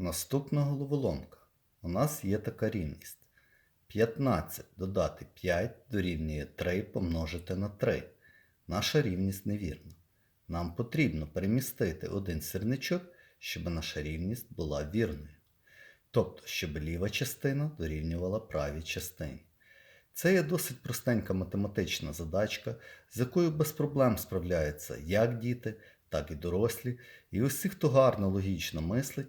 Наступна головоломка. У нас є така рівність. 15 додати 5 дорівнює 3 помножити на 3. Наша рівність невірна. Нам потрібно перемістити один сірничок, щоб наша рівність була вірною. Тобто, щоб ліва частина дорівнювала правій частині. Це є досить простенька математична задачка, з якою без проблем справляються як діти, так і дорослі, і усі, хто гарно логічно мислить,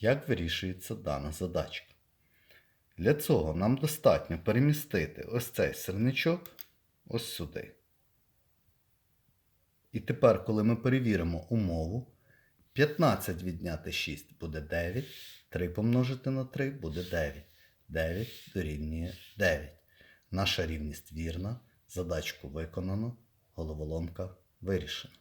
Як вирішується дана задачка? Для цього нам достатньо перемістити ось цей сірничок ось сюди. І тепер, коли ми перевіримо умову, 15 відняти 6 буде 9, 3 помножити на 3 буде 9. 9 дорівнює 9. Наша рівність вірна, задачку виконано, головоломка вирішена.